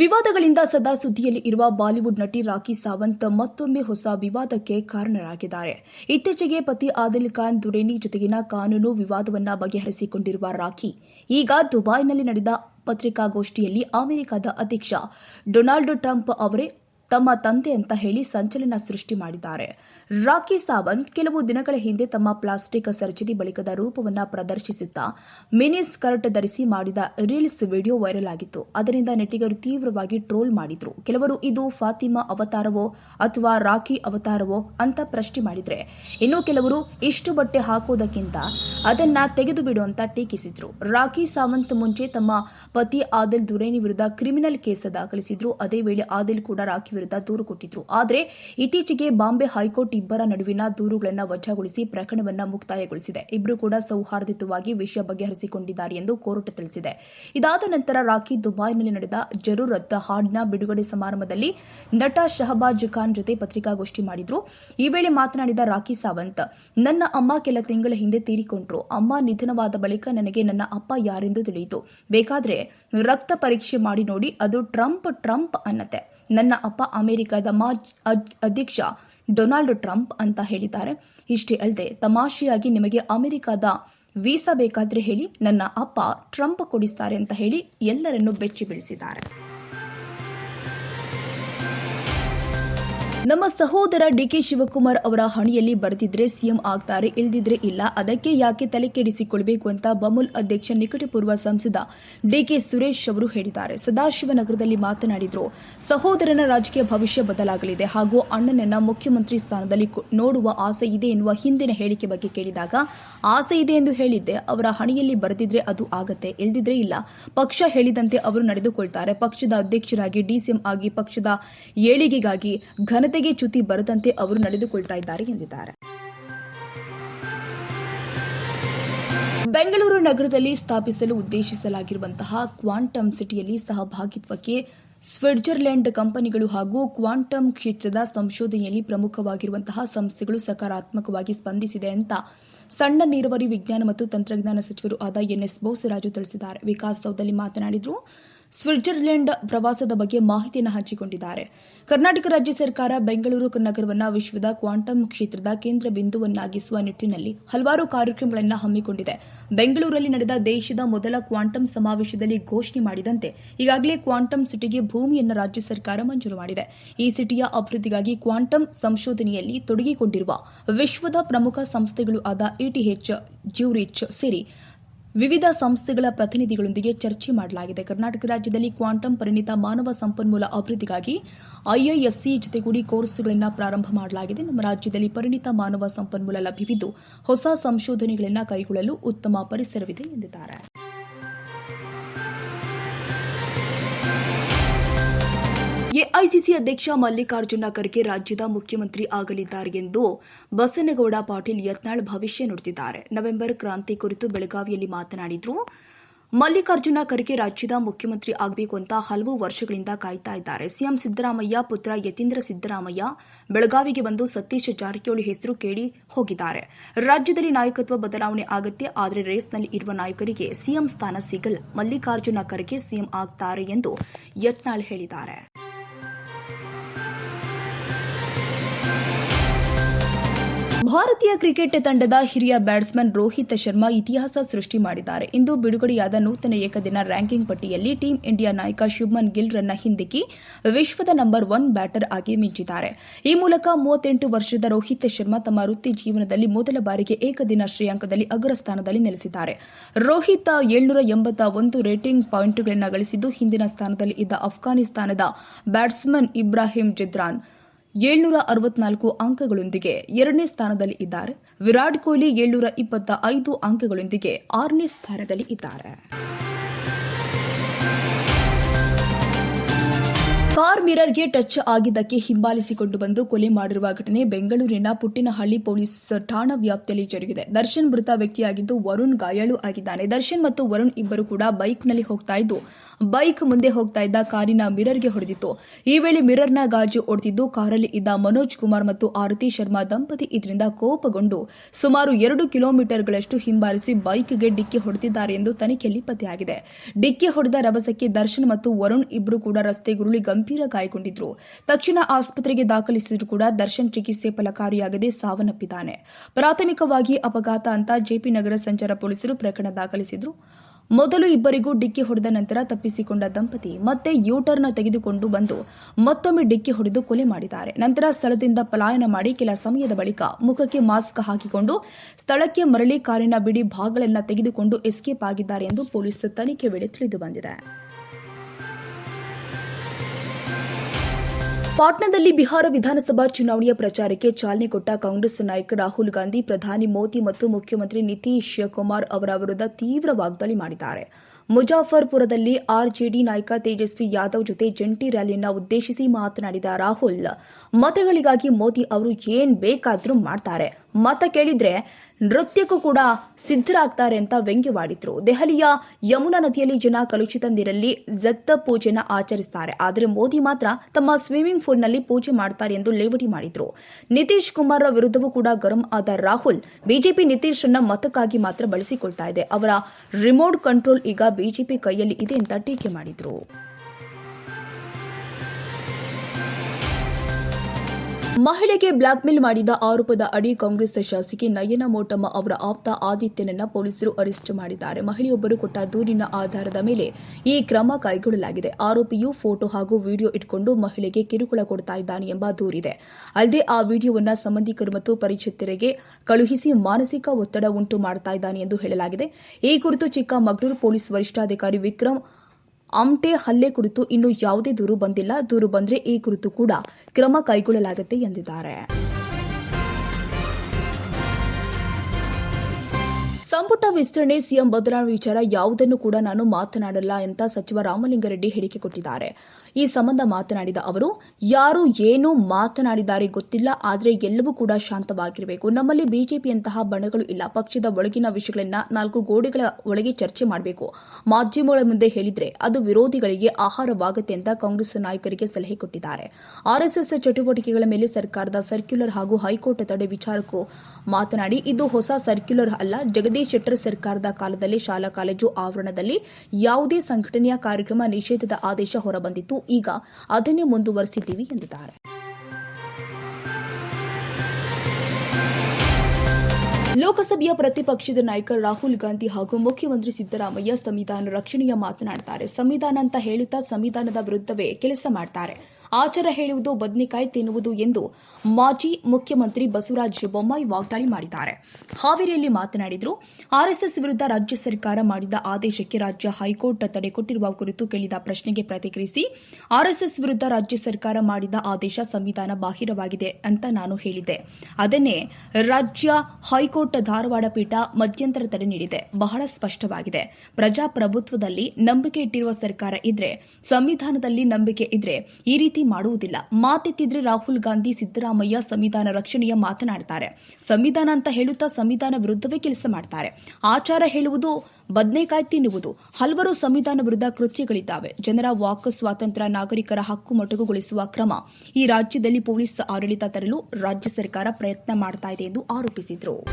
ವಿವಾದಗಳಿಂದ ಸದಾ ಸುದ್ದಿಯಲ್ಲಿ ಇರುವ ಬಾಲಿವುಡ್ ನಟಿ ರಾಖಿ ಸಾವಂತ್ ಮತ್ತೊಮ್ಮೆ ಹೊಸ ವಿವಾದಕ್ಕೆ ಕಾರಣರಾಗಿದ್ದಾರೆ. ಇತ್ತೀಚೆಗೆ ಪತಿ ಆದಿಲ್ ಖಾನ್ ದುರೇನಿ ಜೊತೆಗಿನ ಕಾನೂನು ವಿವಾದವನ್ನ ಬಗೆಹರಿಸಿಕೊಂಡಿರುವ ರಾಖಿ, ಈಗ ದುಬೈನಲ್ಲಿ ನಡೆದ ಪತ್ರಿಕಾಗೋಷ್ಠಿಯಲ್ಲಿ ಅಮೆರಿಕದ ಅಧ್ಯಕ್ಷ ಡೊನಾಲ್ಡ್ ಟ್ರಂಪ್ ಅವರೇ ತಮ್ಮ ತಂದೆ ಅಂತ ಹೇಳಿ ಸಂಚಲನ ಸೃಷ್ಟಿ ಮಾಡಿದ್ದಾರೆ. ರಾಖಿ ಸಾವಂತ್ ಕೆಲವು ದಿನಗಳ ಹಿಂದೆ ತಮ್ಮ ಪ್ಲಾಸ್ಟಿಕ್ ಸರ್ಜರಿ ಬಳಿಕದ ರೂಪವನ್ನ ಪ್ರದರ್ಶಿಸುತ್ತಾ ಮಿನಿ ಸ್ಕರ್ಟ್ ಧರಿಸಿ ಮಾಡಿದ ರೀಲ್ಸ್ ವಿಡಿಯೋ ವೈರಲ್ ಆಗಿತ್ತು. ಅದರಿಂದ ನೆಟ್ಟಿಗರು ತೀವ್ರವಾಗಿ ಟ್ರೋಲ್ ಮಾಡಿದ್ರು. ಕೆಲವರು ಇದು ಫಾತಿಮಾ ಅವತಾರವೋ ಅಥವಾ ರಾಖಿ ಅವತಾರವೋ ಅಂತ ಪ್ರಶ್ನೆ ಮಾಡಿದ್ರೆ. ಇನ್ನು ಕೆಲವರು ಇಷ್ಟು ಬಟ್ಟೆ ಹಾಕೋದಕ್ಕಿಂತ ಅದನ್ನ ತೆಗೆದು ಬಿಡು ಅಂತ ಟೀಕಿಸಿದ್ರು. ರಾಖಿ ಸಾವಂತ್ ಮುಂಚೆ ತಮ್ಮ ಪತಿ ಆದಿಲ್ ದುರೇನಿ ವಿರುದ್ಧ ಕ್ರಿಮಿನಲ್ ಕೇಸ್ ದಾಖಲಿಸಿದ್ರು. ಅದೇ ವೇಳೆ ಆದಿಲ್ ಕೂಡ ರಾಖಿ ವಿರುದ್ಧ ದೂರು ಕೊಟ್ಟಿದ್ರು. ಆದರೆ ಇತ್ತೀಚೆಗೆ ಬಾಂಬೆ ಹೈಕೋರ್ಟ್ ಇಬ್ಬರ ನಡುವಿನ ದೂರುಗಳನ್ನು ವಜಾಗೊಳಿಸಿ ಪ್ರಕರಣವನ್ನ ಮುಕ್ತಾಯಗೊಳಿಸಿದೆ. ಇಬ್ಬರು ಕೂಡ ಸೌಹಾರ್ದಯುತವಾಗಿ ವಿಷಯ ಬಗೆಹರಿಸಿಕೊಂಡಿದ್ದಾರೆ ಎಂದು ಕೋರ್ಟ್ ತಿಳಿಸಿದೆ. ಇದಾದ ನಂತರ ರಾಖಿ ದುಬೈನಲ್ಲಿ ನಡೆದ ಜರೂರತ್ ಹಾಡ್ನ ಬಿಡುಗಡೆ ಸಮಾರಂಭದಲ್ಲಿ ನಟ ಶಹಬಾಜ್ ಖಾನ್ ಜೊತೆ ಪತ್ರಿಕಾಗೋಷ್ಠಿ ಮಾಡಿದ್ರು. ಈ ವೇಳೆ ಮಾತನಾಡಿದ ರಾಖಿ ಸಾವಂತ್, ನನ್ನ ಅಮ್ಮ ಕೆಲ ತಿಂಗಳ ಹಿಂದೆ ತೀರಿಕೊಂಡ್ರು. ಅಮ್ಮ ನಿಧನವಾದ ಬಳಿಕ ನನಗೆ ನನ್ನ ಅಪ್ಪ ಯಾರೆಂದು ತಿಳಿಯಿತು. ಬೇಕಾದ್ರೆ ರಕ್ತ ಪರೀಕ್ಷೆ ಮಾಡಿ ನೋಡಿ. ಅದು ಟ್ರಂಪ್ ಟ್ರಂಪ್ ಅನ್ನತ್ತೆ. ನನ್ನ ಅಪ್ಪ ಅಮೆರಿಕದ ಮಾಜ್ ಅಧ್ಯಕ್ಷ ಡೊನಾಲ್ಡ್ ಟ್ರಂಪ್ ಅಂತ ಹೇಳಿದ್ದಾರೆ. ಇಷ್ಟೇ ಅಲ್ಲದೆ ತಮಾಷೆಯಾಗಿ ನಿಮಗೆ ಅಮೆರಿಕದ ವೀಸಾ ಬೇಕಾದ್ರೆ ಹೇಳಿ ನನ್ನ ಅಪ್ಪ ಟ್ರಂಪ್ ಕೊಡಿಸ್ತಾರೆ ಅಂತ ಹೇಳಿ ಎಲ್ಲರನ್ನೂ ಬೆಚ್ಚಿ ಬೀಳಿಸಿದ್ದಾರೆ ನಮ್ಮ ಸಹೋದರ ಡಿಕೆ ಶಿವಕುಮಾರ್ ಅವರ ಹಣಿಯಲ್ಲಿ ಬರೆದಿದ್ರೆ ಸಿಎಂ ಆಗ್ತಾರೆ, ಇಲ್ದಿದ್ರೆ ಇಲ್ಲ. ಅದಕ್ಕೆ ಯಾಕೆ ತಲೆ ಕೆಡಿಸಿಕೊಳ್ಬೇಕು ಅಂತ ಬಮುಲ್ ಅಧ್ಯಕ್ಷ ನಿಕಟಪೂರ್ವ ಸಂಸದ ಡಿಕೆ ಸುರೇಶ್ ಅವರು ಹೇಳಿದ್ದಾರೆ. ಸದಾಶಿವನಗರದಲ್ಲಿ ಮಾತನಾಡಿದ್ರು, ಸಹೋದರನ ರಾಜಕೀಯ ಭವಿಷ್ಯ ಬದಲಾಗಲಿದೆ ಹಾಗೂ ಅಣ್ಣನನ್ನ ಮುಖ್ಯಮಂತ್ರಿ ಸ್ಥಾನದಲ್ಲಿ ನೋಡುವ ಆಸೆ ಇದೆ ಎನ್ನುವ ಹಿಂದಿನ ಹೇಳಿಕೆ ಬಗ್ಗೆ ಕೇಳಿದಾಗ, ಆಸೆ ಇದೆ ಎಂದು ಹೇಳಿದ್ದೆ. ಅವರ ಹಣಿಯಲ್ಲಿ ಬರೆದಿದ್ರೆ ಅದು ಆಗತ್ತೆ, ಇಲ್ದಿದ್ರೆ ಇಲ್ಲ. ಪಕ್ಷ ಹೇಳಿದಂತೆ ಅವರು ನಡೆದುಕೊಳ್ತಾರೆ. ಪಕ್ಷದ ಅಧ್ಯಕ್ಷರಾಗಿ ಡಿಸಿಎಂ ಆಗಿ ಪಕ್ಷದ ಏಳಿಗೆಗಾಗಿ ಘನತೆಗೆ ಚ್ಯುತಿ ಬರದಂತೆ ಅವರು ನಡೆದುಕೊಳ್ತಾ ಇದ್ದಾರೆ ಎಂದಿದ್ದಾರೆ. ಬೆಂಗಳೂರು ನಗರದಲ್ಲಿ ಸ್ಥಾಪಿಸಲು ಉದ್ದೇಶಿಸಲಾಗಿರುವಂತಹ ಕ್ವಾಂಟಮ್ ಸಿಟಿಯಲ್ಲಿ ಸಹಭಾಗಿತ್ವಕ್ಕೆ ಸ್ವಿಟ್ಜರ್ಲೆಂಡ್ ಕಂಪನಿಗಳು ಹಾಗೂ ಕ್ವಾಂಟಮ್ ಕ್ಷೇತ್ರದ ಸಂಶೋಧನೆಯಲ್ಲಿ ಪ್ರಮುಖವಾಗಿರುವಂತಹ ಸಂಸ್ಥೆಗಳು ಸಕಾರಾತ್ಮಕವಾಗಿ ಸ್ಪಂದಿಸಿದೆ ಅಂತ ಸಣ್ಣ ನೀರಾವರಿ ವಿಜ್ಞಾನ ಮತ್ತು ತಂತ್ರಜ್ಞಾನ ಸಚಿವರು ಆದ ಎನ್ಎಸ್ ಬೋಸರಾಜು ತಿಳಿಸಿದ್ದಾರೆ. ವಿಕಾಸಸೌಧದಲ್ಲಿ ಮಾತನಾಡಿದರು ಸ್ವಿಟ್ಜರ್ಲೆಂಡ್ ಪ್ರವಾಸದ ಬಗ್ಗೆ ಮಾಹಿತಿಯನ್ನು ಹಂಚಿಕೊಂಡಿದ್ದಾರೆ. ಕರ್ನಾಟಕ ರಾಜ್ಯ ಸರ್ಕಾರ ಬೆಂಗಳೂರು ನಗರವನ್ನು ವಿಶ್ವದ ಕ್ವಾಂಟಮ್ ಕ್ಷೇತ್ರದ ಕೇಂದ್ರ ಬಿಂದುವನ್ನಾಗಿಸುವ ನಿಟ್ಟಿನಲ್ಲಿ ಹಲವಾರು ಕಾರ್ಯಕ್ರಮಗಳನ್ನು ಹಮ್ಮಿಕೊಂಡಿದೆ. ಬೆಂಗಳೂರಲ್ಲಿ ನಡೆದ ದೇಶದ ಮೊದಲ ಕ್ವಾಂಟಮ್ ಸಮಾವೇಶದಲ್ಲಿ ಘೋಷಣೆ ಮಾಡಿದಂತೆ ಈಗಾಗಲೇ ಕ್ವಾಂಟಮ್ ಸಿಟಿಗೆ ಭೂಮಿಯನ್ನು ರಾಜ್ಯ ಸರ್ಕಾರ ಮಂಜೂರು ಮಾಡಿದೆ. ಈ ಸಿಟಿಯ ಅಭಿವೃದ್ಧಿಗಾಗಿ ಕ್ವಾಂಟಮ್ ಸಂಶೋಧನೆಯಲ್ಲಿ ತೊಡಗಿಕೊಂಡಿರುವ ವಿಶ್ವದ ಪ್ರಮುಖ ಸಂಸ್ಥೆಗಳು ಆದ ಇಟಿಎಚ್ ಜ್ಯೂರಿಚ್ ಸೇರಿ ವಿವಿಧ ಸಂಸ್ಥೆಗಳ ಪ್ರತಿನಿಧಿಗಳೊಂದಿಗೆ ಚರ್ಚೆ ಮಾಡಲಾಗಿದೆ. ಕರ್ನಾಟಕ ರಾಜ್ಯದಲ್ಲಿ ಕ್ವಾಂಟಮ್ ಪರಿಣಿತ ಮಾನವ ಸಂಪನ್ಮೂಲ ಅಭಿವೃದ್ಧಿಗಾಗಿ ಐಐಎಸ್ಸಿ ಜೊತೆಗೂಡಿ ಕೋರ್ಸ್ಗಳನ್ನು ಪ್ರಾರಂಭ ಮಾಡಲಾಗಿದೆ. ನಮ್ಮ ರಾಜ್ಯದಲ್ಲಿ ಪರಿಣಿತ ಮಾನವ ಸಂಪನ್ಮೂಲ ಲಭ್ಯವಿದ್ದು, ಹೊಸ ಸಂಶೋಧನೆಗಳನ್ನು ಕೈಗೊಳ್ಳಲು ಉತ್ತಮ ಪರಿಸರವಿದೆ ಎಂದಿದ್ದಾರೆ. ಎಐಸಿಸಿ ಅಧ್ಯಕ್ಷ ಮಲ್ಲಿಕಾರ್ಜುನ ಖರ್ಗೆ ರಾಜ್ಯದ ಮುಖ್ಯಮಂತ್ರಿ ಆಗಲಿದ್ದಾರೆ ಎಂದು ಬಸನಗೌಡ ಪಾಟೀಲ್ ಯತ್ನಾಳ್ ಭವಿಷ್ಯ ನುಡಿದಿದ್ದಾರೆ. ನವೆಂಬರ್ ಕ್ರಾಂತಿ ಕುರಿತು ಬೆಳಗಾವಿಯಲ್ಲಿ ಮಾತನಾಡಿದ್ರು. ಮಲ್ಲಿಕಾರ್ಜುನ ಖರ್ಗೆ ರಾಜ್ಯದ ಮುಖ್ಯಮಂತ್ರಿ ಆಗಬೇಕು ಅಂತ ಹಲವು ವರ್ಷಗಳಿಂದ ಕಾಯ್ತಾ ಇದ್ದಾರೆ. ಸಿಎಂ ಸಿದ್ದರಾಮಯ್ಯ, ಪುತ್ರ ಯತೀಂದ್ರ ಸಿದ್ದರಾಮಯ್ಯ ಬೆಳಗಾವಿಗೆ ಬಂದು ಸತೀಶ್ ಜಾರಕಿಹೊಳಿ ಹೆಸರು ಕೇಳಿ ಹೋಗಿದ್ದಾರೆ. ರಾಜ್ಯದಲ್ಲಿ ನಾಯಕತ್ವ ಬದಲಾವಣೆ ಆಗತ್ತೆ, ಆದರೆ ರೇಸ್ನಲ್ಲಿ ಇರುವ ನಾಯಕರಿಗೆ ಸಿಎಂ ಸ್ಥಾನ ಸಿಗಲ್ಲ. ಮಲ್ಲಿಕಾರ್ಜುನ ಖರ್ಗೆ ಸಿಎಂ ಆಗ್ತಾರೆ ಎಂದು ಯತ್ನಾಳ್ ಹೇಳಿದ್ದಾರೆ. ಭಾರತೀಯ ಕ್ರಿಕೆಟ್ ತಂಡದ ಹಿರಿಯ ಬ್ಯಾಟ್ಸ್ಮನ್ ರೋಹಿತ್ ಶರ್ಮಾ ಇತಿಹಾಸ ಸೃಷ್ಟಿ ಮಾಡಿದ್ದಾರೆ. ಇಂದು ಬಿಡುಗಡೆಯಾದ ನೂತನ ಏಕದಿನ ರ್ಯಾಂಕಿಂಗ್ ಪಟ್ಟಿಯಲ್ಲಿ ಟೀಂ ಇಂಡಿಯಾ ನಾಯಕ ಶುಭ್ಮನ್ ಗಿಲ್ ರನ್ನ ಹಿಂದಿಕ್ಕಿ ವಿಶ್ವದ ನಂಬರ್ ಒನ್ ಬ್ಯಾಟರ್ ಆಗಿ ಮಿಂಚಿದ್ದಾರೆ. ಈ ಮೂಲಕ ಮೂವತ್ತೆಂಟು ವರ್ಷದ ರೋಹಿತ್ ಶರ್ಮಾ ತಮ್ಮ ವೃತ್ತಿ ಜೀವನದಲ್ಲಿ ಮೊದಲ ಬಾರಿಗೆ ಏಕದಿನ ಶ್ರೇಯಾಂಕದಲ್ಲಿ ಅಗ್ರಸ್ಥಾನದಲ್ಲಿ ನೆಲೆಸಿದ್ದಾರೆ. ರೋಹಿತ್ ಏಳ್ನೂರ ಎಂಬತ್ತ ಒಂದು ರೇಟಿಂಗ್ ಪಾಯಿಂಟ್ಗಳನ್ನು ಗಳಿಸಿದ್ದು ಹಿಂದಿನ ಸ್ಥಾನದಲ್ಲಿ ಇದ್ದ ಅಫ್ಘಾನಿಸ್ತಾನದ ಬ್ಯಾಟ್ಸ್ಮನ್ ಇಬ್ರಾಹಿಂ ಜಿದ್ರಾನ್. ಏಳ್ನೂರ ಅರವತ್ನಾಲ್ಕು ಅಂಕಗಳೊಂದಿಗೆ ಎರಡನೇ ಸ್ಥಾನದಲ್ಲಿ ಇದ್ದಾರೆ. ವಿರಾಟ್ ಕೊಹ್ಲಿ ಏಳ್ನೂರ ಇಪ್ಪತ್ತ ಐದು ಅಂಕಗಳೊಂದಿಗೆ ಆರನೇ ಸ್ಥಾನದಲ್ಲಿ ಇದ್ದಾರೆ. ಕಾರ್ ಮಿರರ್ಗೆ ಟಚ್ ಆಗಿದ್ದಕ್ಕೆ ಹಿಂಬಾಲಿಸಿಕೊಂಡು ಬಂದು ಕೊಲೆ ಮಾಡಿರುವ ಘಟನೆ ಬೆಂಗಳೂರಿನ ಪುಟ್ಟಿನಹಳ್ಳಿ ಪೊಲೀಸ್ ಠಾಣಾ ವ್ಯಾಪ್ತಿಯಲ್ಲಿ ಜರುಗಿದೆ. ದರ್ಶನ್ ಮೃತ ವ್ಯಕ್ತಿಯಾಗಿದ್ದು ವರುಣ್ ಗಾಯಾಳು ಆಗಿದ್ದಾನೆ. ದರ್ಶನ್ ಮತ್ತು ವರುಣ್ ಇಬ್ಬರು ಕೂಡ ಬೈಕ್ನಲ್ಲಿ ಹೋಗ್ತಾ ಇದ್ದು, ಬೈಕ್ ಮುಂದೆ ಹೋಗ್ತಾ ಇದ್ದ ಕಾರಿನ ಮಿರರ್ಗೆ ಹೊಡೆದಿತ್ತು. ಈ ವೇಳೆ ಮಿರರ್ನ ಗಾಜು ಒಡೆದಿದ್ದು ಕಾರಲ್ಲಿ ಇದ್ದ ಮನೋಜ್ ಕುಮಾರ್ ಮತ್ತು ಆರತಿ ಶರ್ಮಾ ದಂಪತಿ ಇದರಿಂದ ಕೋಪಗೊಂಡು ಸುಮಾರು ಎರಡು ಕಿಲೋಮೀಟರ್ಗಳಷ್ಟು ಹಿಂಬಾಲಿಸಿ ಬೈಕ್ಗೆ ಡಿಕ್ಕಿ ಹೊಡೆದಿದ್ದಾರೆ ಎಂದು ತನಿಖೆಯಲ್ಲಿ ಪತ್ತೆಯಾಗಿದೆ. ಡಿಕ್ಕಿ ಹೊಡೆದ ರಭಸಕ್ಕೆ ದರ್ಶನ್ ಮತ್ತು ವರುಣ್ ಇಬ್ಬರು ಕೂಡ ರಸ್ತೆಗುರುಳಿ ಗಂಭೀರ ಗಾಯಗೊಂಡಿದ್ರು. ತಕ್ಷಣ ಆಸ್ಪತ್ರೆಗೆ ದಾಖಲಿಸಿದ್ರು ಕೂಡ ದರ್ಶನ್ ಚಿಕಿತ್ಸೆ ಫಲಕಾರಿಯಾಗದೆ ಸಾವನ್ನಪ್ಪಿದ್ದಾನೆ. ಪ್ರಾಥಮಿಕವಾಗಿ ಅಪಘಾತ ಅಂತ ಜೆಪಿ ನಗರ ಸಂಚಾರ ಪೊಲೀಸರು ಪ್ರಕರಣ ದಾಖಲಿಸಿದ್ರು. ಮೊದಲು ಇಬ್ಬರಿಗೂ ಡಿಕ್ಕಿ ಹೊಡೆದ ನಂತರ ತಪ್ಪಿಸಿಕೊಂಡ ದಂಪತಿ ಮತ್ತೆ ಯೂಟರ್ನ್ ತೆಗೆದುಕೊಂಡು ಬಂದು ಮತ್ತೊಮ್ಮೆ ಡಿಕ್ಕಿ ಹೊಡೆದು ಕೊಲೆ ಮಾಡಿದ್ದಾರೆ. ನಂತರ ಸ್ಥಳದಿಂದ ಪಲಾಯನ ಮಾಡಿ ಕೆಲ ಸಮಯದ ಬಳಿಕ ಮುಖಕ್ಕೆ ಮಾಸ್ಕ್ ಹಾಕಿಕೊಂಡು ಸ್ಥಳಕ್ಕೆ ಮರಳಿ ಕಾರಿನ ಬಿಡಿ ಭಾಗಗಳನ್ನು ತೆಗೆದುಕೊಂಡು ಎಸ್ಕೇಪ್ ಆಗಿದ್ದಾರೆ ಎಂದು ಪೊಲೀಸ್ ತನಿಖೆ ವೇಳೆ ತಿಳಿದು ಪಾಟ್ನಾದಲ್ಲಿ ಬಿಹಾರ ವಿಧಾನಸಭಾ ಚುನಾವಣೆಯ ಪ್ರಚಾರಕ್ಕೆ ಚಾಲನೆ ಕೊಟ್ಟ ಕಾಂಗ್ರೆಸ್ ನಾಯಕ ರಾಹುಲ್ ಗಾಂಧಿ, ಪ್ರಧಾನಿ ಮೋದಿ ಮತ್ತು ಮುಖ್ಯಮಂತ್ರಿ ನಿತೀಶ್ ಕುಮಾರ್ ಅವರ ವಿರುದ್ಧ ತೀವ್ರ ವಾಗ್ದಾಳಿ ಮಾಡಿದ್ದಾರೆ. ಮುಜಾಫರ್ಪುರದಲ್ಲಿ ಆರ್ಜೆಡಿ ನಾಯಕ ತೇಜಸ್ವಿ ಯಾದವ್ ಜೊತೆ ಜಂಟಿ ರ್ಯಾಲಿಯನ್ನು ಉದ್ದೇಶಿಸಿ ಮಾತನಾಡಿದ ರಾಹುಲ್, ಮತಗಳಿಗಾಗಿ ಮೋದಿ ಅವರು ಏನ್ ಬೇಕಾದರೂ ಮಾಡ್ತಾರೆ. ಮತ ಕೇಳಿದ್ರೆ ನೃತ್ಯಕ್ಕೂ ಕೂಡ ಸಿದ್ಧರಾಗ್ತಾರೆ ಅಂತ ವ್ಯಂಗ್ಯವಾಡಿದ್ರು. ದೆಹಲಿಯ ಯಮುನಾ ನದಿಯಲ್ಲಿ ಜನ ಕಲುಷಿತ ನೀರಲ್ಲಿ ಜತ್ತ ಪೂಜೆನ ಆಚರಿಸ್ತಾರೆ. ಆದರೆ ಮೋದಿ ಮಾತ್ರ ತಮ್ಮ ಸ್ವಿಮ್ಮಿಂಗ್ ಪೂಲ್ನಲ್ಲಿ ಪೂಜೆ ಮಾಡ್ತಾರೆ ಎಂದು ಲೇವಡಿ ಮಾಡಿದ್ರು. ನಿತೀಶ್ ಕುಮಾರ್ ವಿರುದ್ಧವೂ ಕೂಡ ಗರಂ ಆದ ರಾಹುಲ್ ಬಿಜೆಪಿ ನಿತೀಶ್ ಅನ್ನ ಮತಕ್ಕಾಗಿ ಮಾತ್ರ ಬಳಸಿಕೊಳ್ತಾ ಇದೆ. ಅವರ ರಿಮೋಟ್ ಕಂಟ್ರೋಲ್ ಈಗ ಬಿಜೆಪಿ ಕೈಯಲ್ಲಿ ಇದೆ ಅಂತ ಟೀಕೆ ಮಾಡಿದ್ರು. ಮಹಿಳೆಗೆ ಬ್ಲಾಕ್ಮೇಲ್ ಮಾಡಿದ ಆರೋಪದ ಅಡಿ ಕಾಂಗ್ರೆಸ್ ಶಾಸಕಿ ನಯನ ಮೋಟಮ್ಮ ಅವರ ಆಪ್ತ ಆದಿತ್ಯನನ್ನ ಪೊಲೀಸರು ಅರೆಸ್ಟ್ ಮಾಡಿದ್ದಾರೆ. ಮಹಿಳೆಯೊಬ್ಬರು ಕೊಟ್ಟ ದೂರಿನ ಆಧಾರದ ಮೇಲೆ ಈ ಕ್ರಮ ಕೈಗೊಳ್ಳಲಾಗಿದೆ. ಆರೋಪಿಯು ಫೋಟೋ ಹಾಗೂ ವಿಡಿಯೋ ಇಟ್ಕೊಂಡು ಮಹಿಳೆಗೆ ಕಿರುಕುಳ ಕೊಡ್ತಾ ಇದ್ದಾನೆ ಎಂಬ ದೂರಿದೆ. ಅಲ್ಲದೆ ಆ ವಿಡಿಯೋವನ್ನ ಸಂಬಂಧಿಕರು ಮತ್ತು ಪರಿಚಿತರಿಗೆ ಕಳುಹಿಸಿ ಮಾನಸಿಕ ಒತ್ತಡ ಉಂಟು ಮಾಡ್ತಾ ಇದ್ದಾನೆ ಎಂದು ಹೇಳಲಾಗಿದೆ. ಈ ಕುರಿತು ಚಿಕ್ಕಮಗಳೂರು ಪೊಲೀಸ್ ವರಿಷ್ಠಾಧಿಕಾರಿ ವಿಕ್ರಮ್ ಆಮ್ಟೆ ಹಲ್ಲೆ ಕುರಿತು ಇನ್ನೂ ಯಾವುದೇ ದೂರು ಬಂದಿಲ್ಲ. ದೂರು ಬಂದರೆ ಈ ಕುರಿತು ಕೂಡ ಕ್ರಮ ಕೈಗೊಳ್ಳಲಾಗುತ್ತೆ ಎಂದಿದ್ದಾರೆ. ಸಂಪುಟ ವಿಸ್ತರಣೆ, ಸಿಎಂ ಬದಲಾವಣೆ ವಿಚಾರ ಯಾವುದನ್ನು ಕೂಡ ನಾನು ಮಾತನಾಡಲ್ಲ ಅಂತ ಸಚಿವ ರಾಮಲಿಂಗಾರೆಡ್ಡಿ ಹೇಳಿಕೆ ಕೊಟ್ಟಿದ್ದಾರೆ. ಈ ಸಂಬಂಧ ಮಾತನಾಡಿದ ಅವರು, ಯಾರು ಏನು ಮಾತನಾಡಿದ್ದಾರೆ ಗೊತ್ತಿಲ್ಲ, ಆದರೆ ಎಲ್ಲವೂ ಕೂಡ ಶಾಂತವಾಗಿರಬೇಕು. ನಮ್ಮಲ್ಲಿ ಬಿಜೆಪಿಯಂತಹ ಬಣಗಳು ಇಲ್ಲ. ಪಕ್ಷದ ಒಳಗಿನ ವಿಷಯಗಳನ್ನ ನಾಲ್ಕು ಗೋಡೆಗಳ ಒಳಗೆ ಚರ್ಚೆ ಮಾಡಬೇಕು. ಮಾಧ್ಯಮಗಳ ಮುಂದೆ ಹೇಳಿದ್ರೆ ಅದು ವಿರೋಧಿಗಳಿಗೆ ಆಹಾರವಾಗುತ್ತೆ ಅಂತ ಕಾಂಗ್ರೆಸ್ ನಾಯಕರಿಗೆ ಸಲಹೆ ಕೊಟ್ಟಿದ್ದಾರೆ. ಆರ್ಎಸ್ಎಸ್ ಚಟುವಟಿಕೆಗಳ ಮೇಲೆ ಸರ್ಕಾರದ ಸರ್ಕ್ಯುಲರ್ ಹಾಗೂ ಹೈಕೋರ್ಟ್ ತಡೆ ವಿಚಾರಕ್ಕೂ ಮಾತನಾಡಿ, ಇದು ಹೊಸ ಸರ್ಕ್ಯುಲರ್ ಅಲ್ಲ. ಜಗದೀಶ್ ಶೆಟ್ಟರ್ ಸರ್ಕಾರದ ಕಾಲದಲ್ಲಿ ಶಾಲಾ ಕಾಲೇಜು ಆವರಣದಲ್ಲಿ ಯಾವುದೇ ಸಂಘಟನೆಯ ಕಾರ್ಯಕ್ರಮ ನಿಷೇಧದ ಆದೇಶ ಹೊರಬಂದಿತ್ತು. ಈಗ ಅದನ್ನೇ ಮುಂದುವರೆಸಿದ್ದೀವಿ ಎಂದಿದ್ದಾರೆ. ಲೋಕಸಭೆಯ ಪ್ರತಿಪಕ್ಷದ ನಾಯಕ ರಾಹುಲ್ ಗಾಂಧಿ ಹಾಗೂ ಮುಖ್ಯಮಂತ್ರಿ ಸಿದ್ದರಾಮಯ್ಯ ಸಂವಿಧಾನ ರಕ್ಷಣೆಯ ಮಾತನಾಡುತ್ತಾರೆ ಸಂವಿಧಾನ ಅಂತ ಹೇಳುತ್ತಾ ಸಂವಿಧಾನದ ವಿರುದ್ಧವೇ ಕೆಲಸ ಮಾಡ್ತಾರೆ. ಆಚಾರ ಹೇಳುವುದು, ಬದನೆಕಾಯಿ ತಿನ್ನುವುದು ಎಂದು ಮಾಜಿ ಮುಖ್ಯಮಂತ್ರಿ ಬಸವರಾಜ ಬೊಮ್ಮಾಯಿ ವಾಗ್ದಾಳಿ ಮಾಡಿದ್ದಾರೆ. ಹಾವೇರಿಯಲ್ಲಿ ಮಾತನಾಡಿದರು ಆರ್ಎಸ್ಎಸ್ ವಿರುದ್ಧ ರಾಜ್ಯ ಸರ್ಕಾರ ಮಾಡಿದ ಆದೇಶಕ್ಕೆ ರಾಜ್ಯ ಹೈಕೋರ್ಟ್ ತಡೆ ಕೊಟ್ಟಿರುವ ಕುರಿತು ಕೇಳಿದ ಪ್ರಶ್ನೆಗೆ ಪ್ರತಿಕ್ರಿಯಿಸಿ ಆರ್ಎಸ್ಎಸ್ ವಿರುದ್ಧ ರಾಜ್ಯ ಸರ್ಕಾರ ಮಾಡಿದ ಆದೇಶ ಸಂವಿಧಾನ ಬಾಹಿರವಾಗಿದೆ ಅಂತ ನಾನು ಹೇಳಿದ್ದೆ. ಅದನ್ನೇ ರಾಜ್ಯ ಹೈಕೋರ್ಟ್ ಧಾರವಾಡ ಪೀಠ ಮಧ್ಯಂತರ ತಡೆ ನೀಡಿದೆ. ಬಹಳ ಸ್ಪಷ್ಟವಾಗಿದೆ. ಪ್ರಜಾಪ್ರಭುತ್ವದಲ್ಲಿ ನಂಬಿಕೆ ಇಟ್ಟಿರುವ ಸರ್ಕಾರ ಇದ್ರೆ, ಸಂವಿಧಾನದಲ್ಲಿ ನಂಬಿಕೆ ಇದ್ರೆ ಈ ರೀತಿ ಮಾಡುವುದಿಲ್ಲ. ಮಾತೆತ್ತಿದ್ರೆ ರಾಹುಲ್ ಗಾಂಧಿ, ಸಿದ್ದರಾಮಯ್ಯ ಸಂವಿಧಾನ ರಕ್ಷಣೆಯ ಮಾತನಾಡ್ತಾರೆ. ಸಂವಿಧಾನ ಅಂತ ಹೇಳುತ್ತಾ ಸಂವಿಧಾನ ವಿರುದ್ಧವೇ ಕೆಲಸ ಮಾಡ್ತಾರೆ. ಆಚಾರ ಹೇಳುವುದು ಬದನೆಕಾಯಿ ತಿನ್ನುವುದು. ಹಲವರು ಸಂವಿಧಾನ ವಿರುದ್ಧ ಕೃತ್ಯಗಳಿದ್ದಾವೆ. ಜನರ ವಾಕ್ ಸ್ವಾತಂತ್ರ್ಯ ನಾಗರಿಕರ ಹಕ್ಕು ಮೊಟಕುಗೊಳಿಸುವ ಕ್ರಮ ಈ ರಾಜ್ಯದಲ್ಲಿ ಪೊಲೀಸ್ ಆಡಳಿತ ತರಲು ರಾಜ್ಯ ಸರ್ಕಾರ ಪ್ರಯತ್ನ ಮಾಡ್ತಾ ಇದೆ ಎಂದು ಆರೋಪಿಸಿದರು.